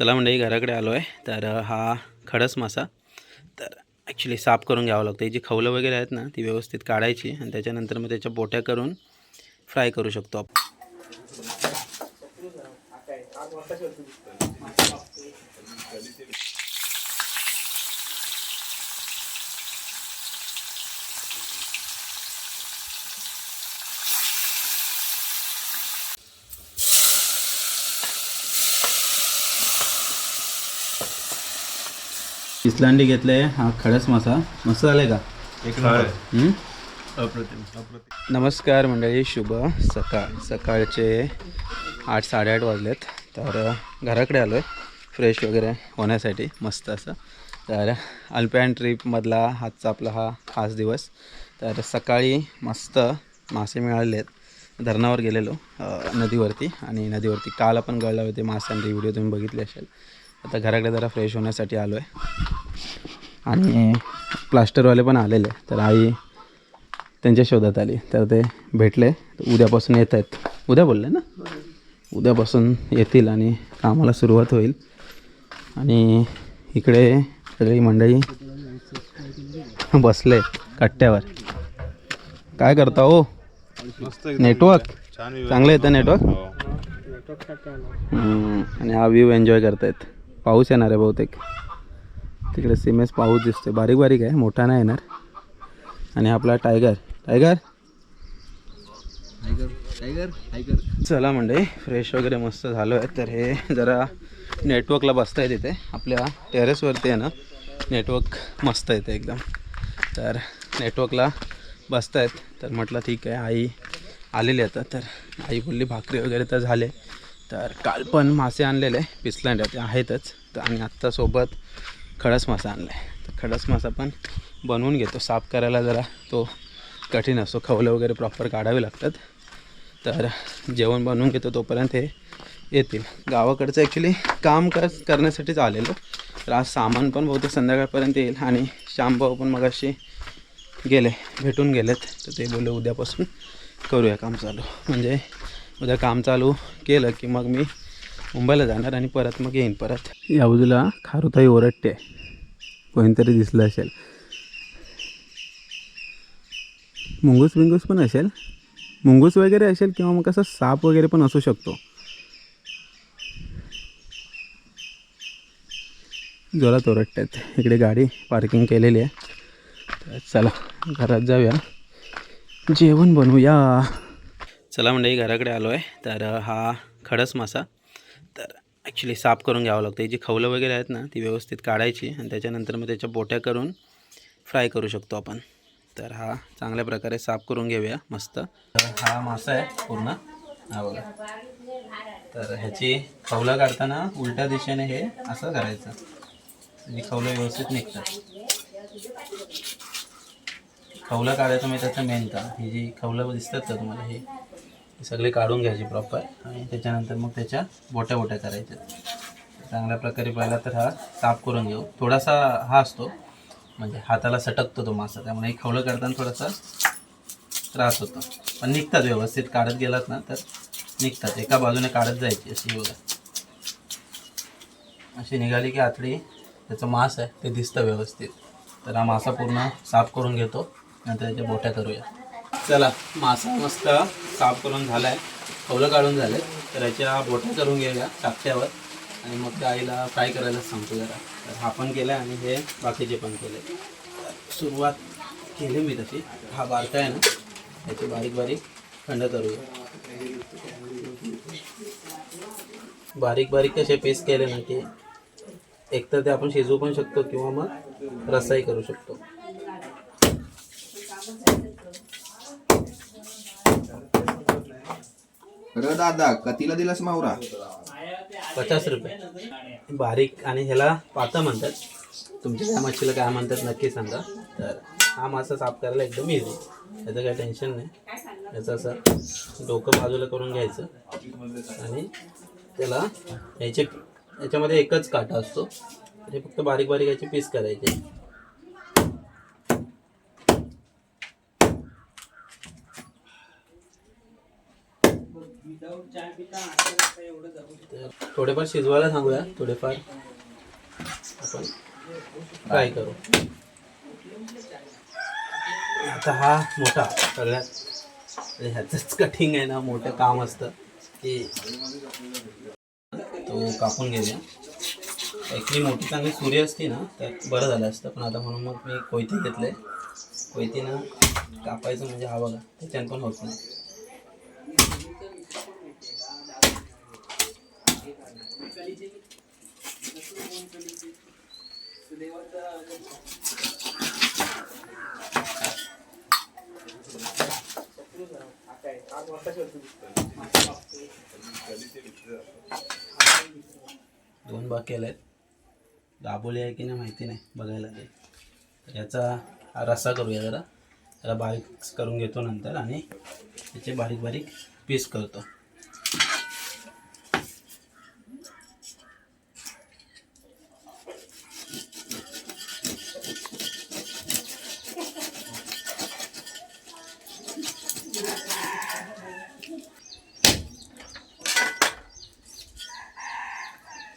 चला मंडळी घराकडे आलो आहे तर हा खडस मासा. तर ॲक्च्युली साफ करून घ्यावं लागतं जी खवलं वगैरे आहेत ना ती व्यवस्थित काढायची आणि त्याच्यानंतर मग त्याच्या बोट्या करून फ्राय करू शकतो आपण. इस्लांडी घेतले हा खडस मासा. मस्त झालाय का? हम्म? नमस्कार मंडळी शुभ सकाळ. सकाळचे आठ साडेआठ वाजलेत. तर घराकडे आलो आहे फ्रेश वगैरे होण्यासाठी मस्त असं. तर अल्पॅन ट्रीपमधला आजचा आपला हा खास दिवस. तर सकाळी मस्त मासे मिळाले आहेत धरणावर गेलेलो अ, नदीवरती. आणि नदीवरती काल आपण गळले होते माशांचे व्हिडिओ तुम्ही बघितले असेल. आता घराकडे जरा फ्रेश होण्यासाठी आलो आहे आणि प्लास्टरवाले पण आलेले तर आई त्यांच्या शोधात आली. तर ते भेटले. तर उद्यापासून येत आहेत. उद्या बोलले ना? उद्यापासून येतील आणि कामाला सुरुवात होईल. आणि इकडे सगळी मंडळी बसले कट्ट्यावर. काय करता हो? नेटवर्क चांगलं येतं नेटवर्क हम्म, आणि हा व्ह्यू एन्जॉय करतायत. पाऊस येणार आहे बहुतेक. तिकडे सीमेस पाऊस दिसतोय. बारीक बारीक आहे मोठा नाही येणार. आणि आपला टायगर. टायगर? चला मंडळी फ्रेश वगैरे मस्त झालो आहे तर हे जरा नेटवर्कला बसता आहे तिथे. आपल्या टेरेसवरती आहे ना नेटवर्क मस्त येते एकदम. तर नेटवर्कला बसतायत. तर म्हटलं ठीक आहे आई आलेली आता. तर आई बोलली भाकरी वगैरे तर झाले. तर काल पण मासे आणलेले पिसलांड्या ते आहेतच. तर आणि आत्तासोबत खडस मासा आणला आहे तर खडस मासा पण बनवून घेतो. साफ करायला जरा तो कठीण असतो. खवलं वगैरे प्रॉपर काढावे लागतात. तर जेवण बनवून घेतो तोपर्यंत हे येतील. गावाकडचं ॲक्च्युली काम कर करण्यासाठीच आलेलो. तर आज सामान पण बहुतेक संध्याकाळपर्यंत येईल आणि श्यामभाऊ पण मगाशी गेले भेटून गेलेत. तर ते बोलले उद्यापासून करूया काम चालू. म्हणजे उद्या काम चालू केलं की मग मी मुंबईला जाणार आणि परत मग येईन परत. या बाजूला खारुताई ओरडते. कोणीतरी दिसलं असेल. मुंगूस बिंगूस पण असेल. मुंगूस वगैरे असेल किंवा मग कसं साप वगैरे पण असू शकतो. जोरात ओरडतात. इकडे गाडी पार्किंग केलेली आहे. तर चला घरात जाऊया. जेवण बनवूया. चला म्हणजे घराकडे आलो आहे तर हा खडस मासा. तर ॲक्च्युली साफ करून घ्यावं लागतं ही जी खवलं वगैरे आहेत ना ती व्यवस्थित काढायची आणि त्याच्यानंतर मग त्याच्या बोट्या करून फ्राय करू शकतो आपण. तर हा चांगल्या प्रकारे साफ करून घेऊया मस्त. तर हा मासा आहे पूर्ण. हा बघा. तर ह्याची खवलं काढताना उलट्या दिशेने हे असं करायचं. आणि खवलं व्यवस्थित निघतात खवलं काढायचं म्हणजे त्याचं मेन का ही जी खवलं दिसतात का तुम्हाला हे ही? सगळी काढून घ्यायची प्रॉपर आणि त्याच्यानंतर मग त्याच्या बोट्या बोट्या करायच्या. चांगल्या प्रकारे पाहिला तर हा साफ करून घेऊ. थोडासा हा असतो म्हणजे हाताला सटकतो तो मासा त्यामुळे हे खवलं काढताना थोडासा त्रास होतो. पण निघतात व्यवस्थित काढत गेलात ना तर निघतात. एका बाजूने काढत जायची अशी बघा. अशी निघाली की आतडी त्याचं मांस आहे ते दिसतं व्यवस्थित. तर हा मासा पूर्ण साफ करून घेतो. नंतर त्याच्या बोट्या करूया. चला मासा मस्त साफ करून झाला आहे खवलं काढून झाले तर याच्या बोट्या करून घेऊया टाकट्यावर आणि मग त्या आईला फ्राय करायला सांगतो जरा. तर हा पण केला आणि हे बाकीचे पण केले सुरुवात केली मी तशी. हा बारका आहे ना. याची बारीक बारीक खंड करूया. बारीक बारीक कसे पीस केले ना की एकतर ते आपण शिजवू पण शकतो किंवा मग रसाई करू शकतो. र दादा कतीला दिलास मावरा? पचास रुपये. बारीक आणि ह्याला पाता म्हणतात. तुमच्या त्या मच्छीला काय म्हणतात नक्की सांगा. तर हा मासा साफ करायला एकदम इझी याचं काही टेन्शन नाही. याचं असं डोकं बाजूला करून घ्यायचं. आणि त्याला याचे याच्यामध्ये एकच काटा असतो. हे फक्त बारीक बारीक याचे पीस करायचे तर तर थोडेफार शिजवायला सांगूया थोडेफार. आपण फ्राय करू. आता हा मोठा सगळ्यात. ह्याचंच कठीण आहे ना मोठं काम असतं की तो कापून घेऊया. ॲक्च्युली मोठी चांगली सुरी असती ना त्यात बरं झालं असतं. पण आता म्हणून मग मी कोयती घेतलं. आहे कोयतीनं कापायचं म्हणजे हा बघा त्याच्यानं पण होत नाही. दोन भाग केले आहेत दाबोली आहे की नाही माहिती नाही बघायला लागेल. याचा रस्सा करूया जरा. त्याला बारीक करून घेतो नंतर आणि त्याचे बारीक बारीक पीस करतो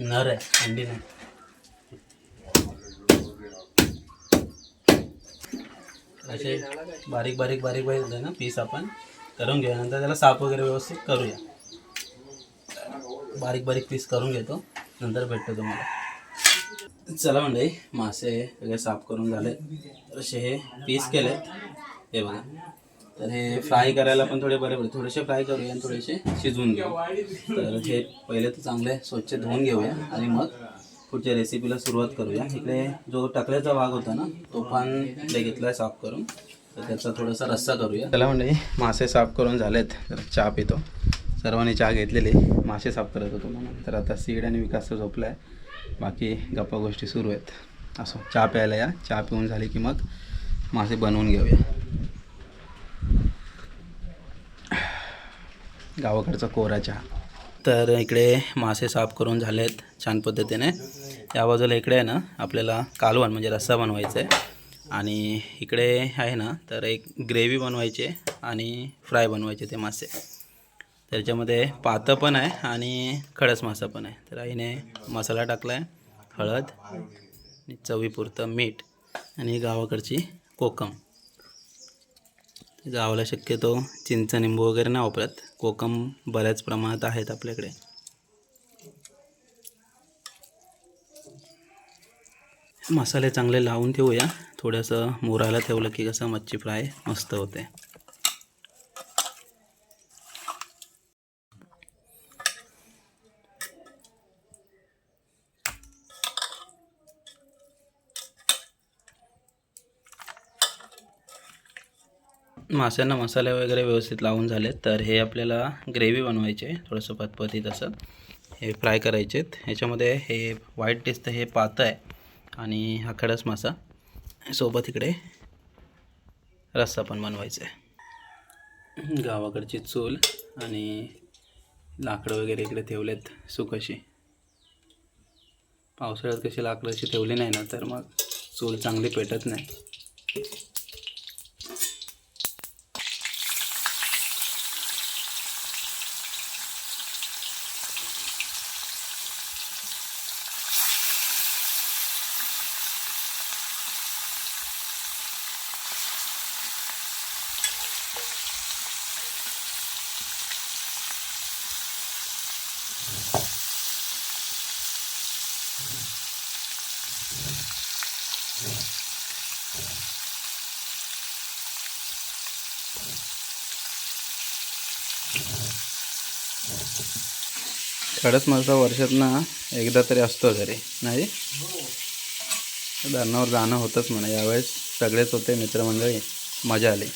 नर आहे अंडी नाही. असे बारीक बारीक बारीक बारीक ना पीस आपण. करून घेऊया. नंतर त्याला साफ वगैरे व्यवस्थित करूया. बारीक बारीक पीस करून घेतो. नंतर भेटतो तुम्हाला. चला म्हणजे मासे वगैरे साफ करून झाले. तर असे हे पीस केले. हे बघा. तर हे फ्राय करायला पण थोडे बरे पडते थोडेसे फ्राय करूया आणि थोडेसे शिजवून घेऊ. तर हे पहिले तर चांगले स्वच्छ धुवून घेऊया आणि मग पुढच्या रेसिपीला सुरुवात करूया. इकडे जो टाकल्याचा भाग होता ना तो पण इकडे घेतलाय साफ करून. तर त्याचा थोडासा रस्सा करूया. त्याला म्हणजे मासे साफ करून झालेत. तर चहा पितो. सर्वांनी चहा घेतलेली. मासे साफ करत होतो म्हणून. तर आता सीड आणि विकास तर झोपला आहे बाकी गप्पा गोष्टी सुरू आहेत. असो चहा प्यायला या. चहा पिऊन झाली की मग मासे बनवून घेऊया. गावाकडचा कोरा चहा. तर इकडे मासे साफ करून झालेत छान पद्धतीने. त्या बाजूला इकडे आहे ना आपल्याला कालवण म्हणजे रस्सा बनवायचा आहे आणि इकडे आहे ना तर एक ग्रेव्ही बनवायची आहे आणि फ्राय बनवायचे ते मासे. त्याच्यामध्ये पातं पण आहे आणि खडस मासा पण आहे. तर आईने मसाला टाकला आहे हळद आणि चवीपुरतं मीठ आणि गावाकडची कोकम. जावला शक्यतो चिंच निंबू वगैरे नाही वापरत. कोकम बऱ्याच प्रमाणात आहेत आपल्याकडे. मसाले चांगले लावून ठेवूया. थोडंसं मुराला ठेवलं की कसं मच्छी फ्राय मस्त होते. माशांना मसाले वगैरे व्यवस्थित लावून झाले तर हे आपल्याला ग्रेव्ही बनवायची आहे थोडंसं पतपतीत असं. हे फ्राय करायचे आहेत ह्याच्यामध्ये हे व्हाईट दिसतं हे पातं आहे आणि हा खडस मासा सोबत इकडे रस्सा पण बनवायचा आहे. गावाकडची चूल आणि लाकडं वगैरे इकडे ठेवलेत सुकशी. पावसाळ्यात कशी लाकडं अशी ठेवली नाही ना तर मग चूल चांगली पेटत नाही. खडस मासा वर्षात ना एकदा तरी असतो घरी नाही? धरणावर जाणं होतंच म्हणा. यावेळेस सगळेच होते मित्रमंडळी. मजा आली.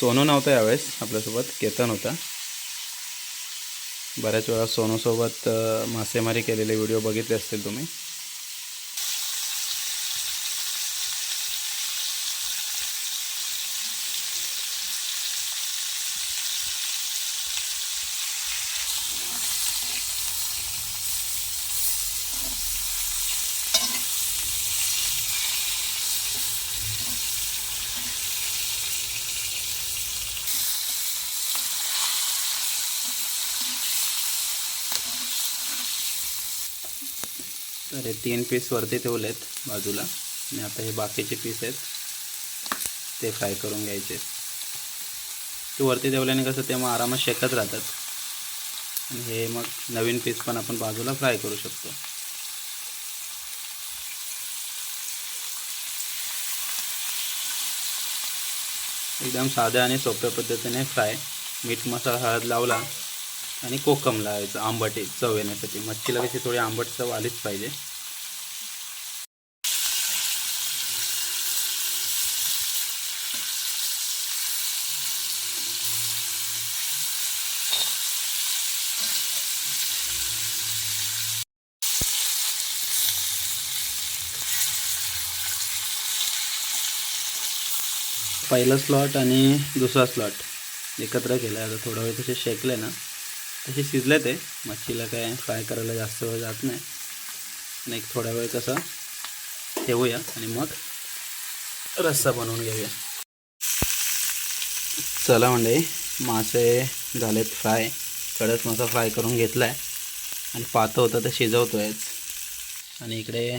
सोनू नव्हता यावेळेस आपल्यासोबत केतन होता. बऱ्याच वेळा सोनूसोबत मासेमारी केलेले व्हिडिओ बघितले असतील तुम्ही. तीन पीस वरती ठेवलेत बाजूला. आणि आता हे बाकीचे पीस आहेत. ते फ्राय करून घ्यायचे. ते वरती ठेवल्याने कसं ते मग आरामात शेकत राहतात. आणि हे मग नवीन पीस पण आपण बाजूला फ्राय करू शकतो. एकदम साध्या आणि सोप्या पद्धतीने फ्राय मीठ मसाला हळद लावला आणि कोकम लावायचं आंबट चव येण्यासाठी. मच्छीला कशी थोडी आंबट चव आलीच पाहिजे. पहिला स्लॉट आणि दुसरा स्लॉट एकत्र केला आता थोडा वेळ तसे शेकले ना. तसे शिजले ते मच्छीला काय फ्राय करायला जास्त वेळ जात नाही. आणि एक थोडा वेळ कसा ठेवूया आणि मग रस्सा बनवून घेऊया. चला म्हणजे मासे झालेत फ्राय कडक मासा फ्राय करून घेतला आहे आणि पातं होतं ते शिजवतो आहेच आणि इकडे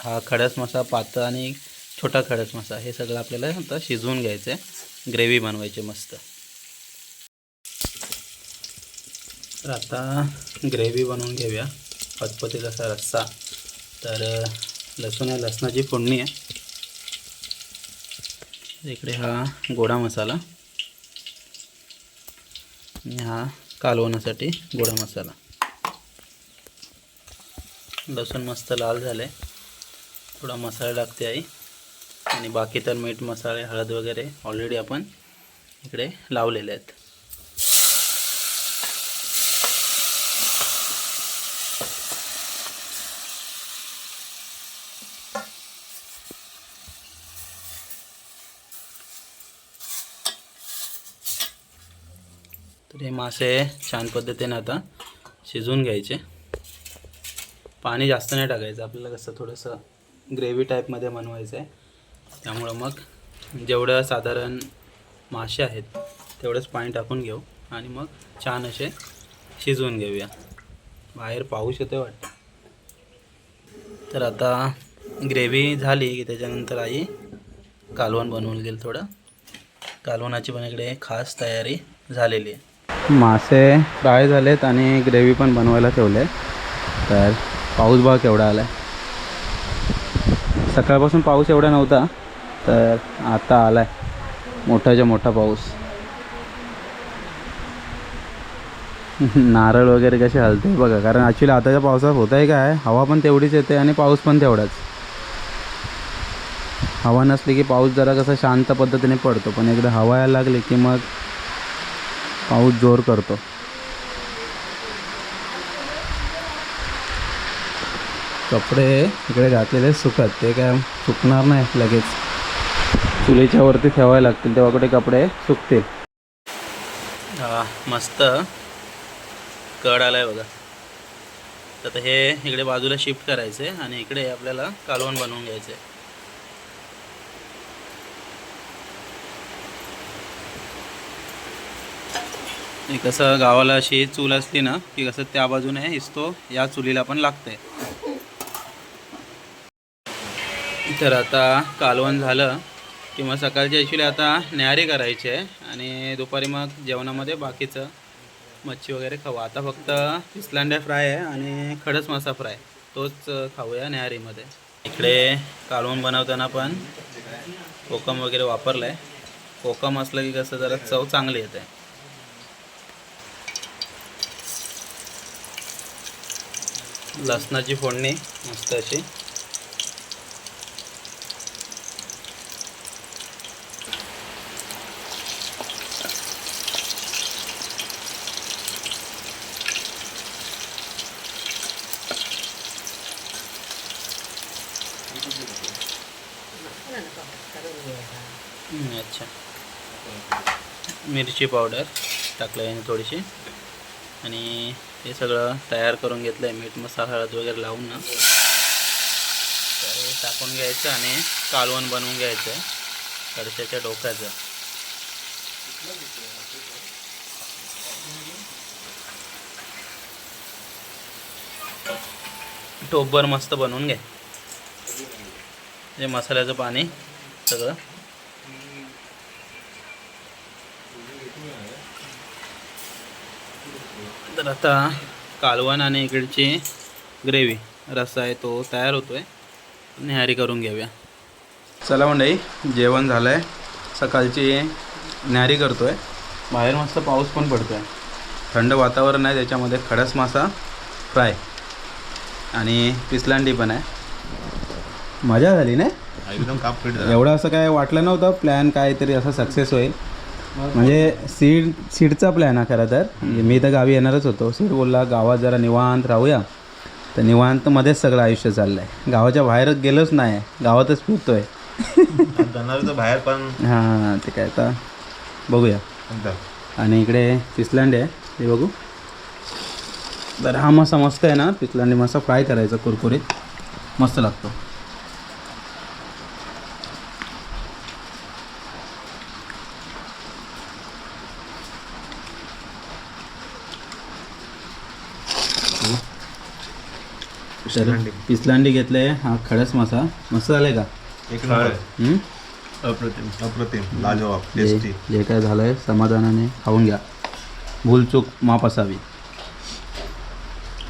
हा खडस मसा पातं आणि छोटा खडस मसा हे सगळं आपल्याला आता शिजवून घ्यायचं आहे ग्रेव्ही बनवायची मस्त. तर आता ग्रेव्ही बनवून घेऊया. पचपतीत असा रस्सा. तर लसूण आहे लसणाची फोडणी आहे. इकडे हा गोडा मसाला. आणि हा कालवण्यासाठी गोडा मसाला. लसूण मस्त लाल झाले थोडा मसाला टाकते आई. आणि बाकी तर मीठ मसाले हळद वगैरे ऑलरेडी आपण इकडे लावलेले आहेत. तर हे मासे छान पद्धतीने आता शिजवून घ्यायचे. पाणी जास्त नाही टाकायचं आपल्याला कसं थोडंसं ग्रेव्ही टाईपमध्ये बनवायचं आहे त्यामुळं मग जेवढं साधारण मासे आहेत तेवढंच पाणी टाकून घेऊ आणि मग छान असे शिजवून घेऊया. बाहेर पाऊस येतो वाटतं. तर आता ग्रेव्ही झाली की त्याच्यानंतर आई कालवण बनवून घेईल थोडं. कालवणाची पण इकडे खास तयारी झालेली आहे. मासे फ्राय झालेत आणि ग्रेव्ही पण बनवायला ठेवले तर पाऊस बघा केवढा आला आहे सकाळपासून पाऊस एवढा नव्हता. तर आता आला आहे मोठाच्या मोठा पाऊस. नारळ वगैरे कसे हलते बघा कारण ॲक्च्युली आताच्या पावसात होत आहे काय हवा पण तेवढीच येते आणि पाऊस पण तेवढाच. हवा नसली की पाऊस जरा कसा शांत पद्धतीने पडतो पण एकदा हवा यायला लागली की मग पाऊस जोर करतो. कपडे इकडे घातलेले सुकत ते काय सुकणार नाही लगेच. चुलीच्या वरती ठेवायला लागतील तेव्हा कुठे कपडे सुकतील. मस्त. कड आलाय बघा. तर आता हे इकडे बाजूला शिफ्ट करायचे आणि इकडे आपल्याला कालवण बनवून घ्यायचे कसं गावाला अशी चूल असली ना की कसं त्या बाजूने हिसतो या चुलीला पण लागते तर आता कालवण झालं. की मग सकाळची ॲक्च्युली आता न्याहारी करायची आहे. आणि दुपारी मग जेवणामध्ये बाकीचं मच्छी वगैरे खाऊ. आता फक्त इस्लांड्या फ्राय आहे आणि खडस मासा फ्राय. तोच खाऊया न्याहारीमध्ये. इकडे कालवण बनवताना पण कोकम वगैरे वापरलं आहे कोकम असलं की कसं जरा चव चांगली येते. लसणाची फोडणी मस्त अशी हम्म, अच्छा मिरची पावडर टाकलं आहे थोडीशी. आणि हे सगळं तयार करून घेतलं आहे मीठ मसाला हळद वगैरे लावून ना. तर हे टाकून घ्यायचं आणि कालवण बनवून घ्यायचं. आहे कडशाच्या डोक्याचं. टोपभर मस्त बनवून घे. हे मसाल्याचं पाणी सगळं. तर आता कालवण आणि इकडची ग्रेव्ही रस्सा आहे तो तयार होतोय. न्याहारी करून घेऊया. चला मंडळी जेवण झालं आहे सकाळची न्याहारी करतोय. बाहेर मस्त पाऊस पण पडतोय. थंड वातावरण आहे त्याच्यामध्ये खडस मासा फ्राय आणि पिसलांडी पण आहे. मजा झाली ना एकदम काप फिट एवढं असं काय वाटलं नव्हतं. प्लॅन काहीतरी असं सक्सेस होईल. म्हणजे सीड सीडचा प्लॅन हा खरं तर. म्हणजे मी तर गावी येणारच होतो. सीड बोलला गावात जरा निवांत राहूया. तर निवांतमध्येच सगळं आयुष्य चाललं आहे गावाच्या बाहेर गेलोच नाही. गावातच फिरतोय. बाहेर पण. हां ते काय आता बघूया. आणि इकडे पिसलांडी आहे. हे बघू. तर हा मसा मस्त आहे ना. पिसलांडी मसा फ्राय करायचा कुरकुरीत. मस्त लागतो. तर पिसलांडी घेतले हा खडस मासा. मस्त झालाय का? एक हम्म? अप्रतिम. अप्रतिम. लाजवाब. जे टेस्टी जे काय झालं आहे समाधानाने खाऊन घ्या. भूलचूक माप असावी.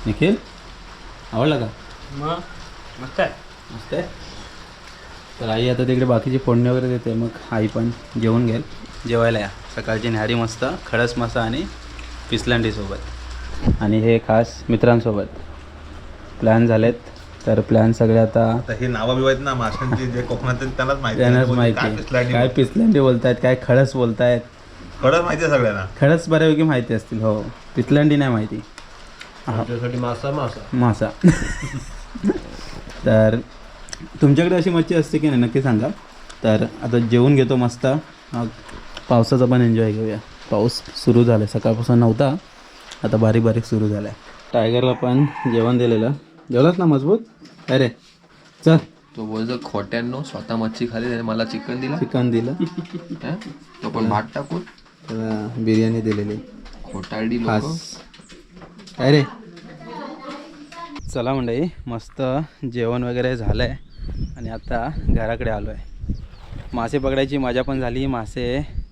निखिल आवडला का? मस्त आहे. मस्त आहे. तर आई आता तिकडे बाकीची फोडणी वगैरे देते. मग आई पण जेवून घेईल. जेवायला या. सकाळची न्याहारी मस्त खडस मसा आणि पिसलांडीसोबत आणि हे खास मित्रांसोबत. प्लॅन झालेत. तर प्लॅन सगळे आता हे नावं बिवायत ना माशांची जे कोकणात त्यांनाच माहिती त्यांनाच काय माहिती पिसलांडी काय पिसलांडी बोलतायत काय खडस बोलतायत. खरंच माहिती आहे सगळ्यांना. खडस बऱ्यापैकी माहिती असतील हो. पिसलांडी नाही माहिती. आमच्यासाठी मासा मासा. मासा. तर तुमच्याकडे अशी मच्छी असते की नाही नक्की सांगा. तर आता जेवून घेतो मस्त. मग पावसाचा पण एन्जॉय घेऊया. पाऊस सुरू झाला आहे सकाळपासून नव्हता. आता बारीक बारीक सुरू झाला आहे टायगरला पण जेवण दिलेलं. जेवलाच ना मजबूत? अरे चल. तो बोलतो खोट्यानो स्वतः मच्छी खाली त्याने मला चिकन दिला. चिकन दिलं. हं? तो पण भात टाकून. त्याला बिर्याणी दिलेली. खोटारडी लोक. खास. काय रे? चला मंडळी मस्त जेवण वगैरे झालं आहे आणि आता घराकडे आलो आहे मासे पकडायची मजा पण झाली मासे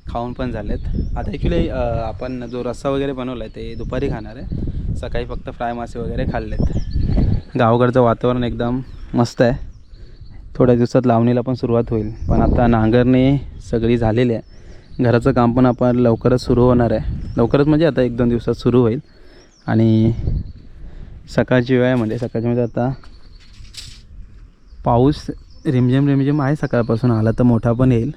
खाऊन पण झालेत. आता ॲक्च्युली आपण जो रस्सा वगैरे बनवला आहे ते दुपारी खाणार आहे. सकाळी फक्त फ्राय मासे वगैरे खाल्लेत. गावकडचं वातावरण एकदम मस्त आहे. थोड्या दिवसात लावणीला पण सुरुवात होईल. पण आता नांगरणी सगळी झालेली आहे. घराचं काम पण आपण लवकरच सुरू होणार आहे. लवकरच म्हणजे आता एक दोन दिवसात सुरू होईल. आणि सकाळची वेळ आहे म्हणजे सकाळची म्हणजे आता पाऊस रिमझिम रिमझिम आहे सकाळपासून. आला तर मोठा पण येईल.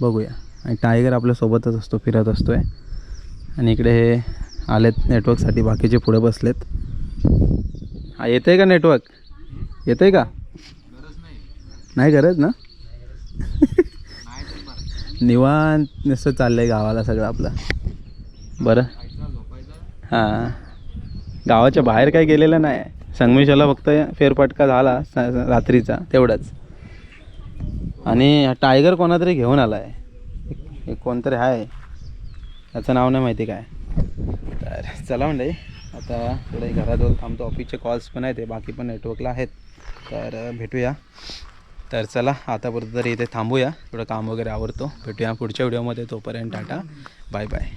बघूया. आणि टायगर आपल्यासोबतच असतो फिरत असतो आहे आणि इकडे हे आलेत नेटवर्कसाठी बाकीचे पुढे बसलेत. हा येतं आहे का नेटवर्क येतं आहे का? नाही गरज ना? निवांत नुसतं चाललं आहे गावाला सगळं आपलं. बरं. हां. गावाच्या बाहेर काही गेलेलं नाही. संगमेश्वरला फक्त फेरफटका झाला स- रात्रीचा तेवढंच. आणि हा टायगर कोणातरी घेऊन आला आहे एक कोणतरी आहे त्याचं नाव नाही माहिती काय. तर चला म्हणजे आता थोडे घराजवळ थांबतो. ऑफिसचे कॉल्स पण आहेत ते बाकी पण नेटवर्कला आहेत. तर भेटूया. तर चला आतापर्यंत तरी इथे थांबूया. थोडं काम वगैरे आवडतो भेटूया पुढच्या व्हिडिओमध्ये तोपर्यंत टाटा. Bye bye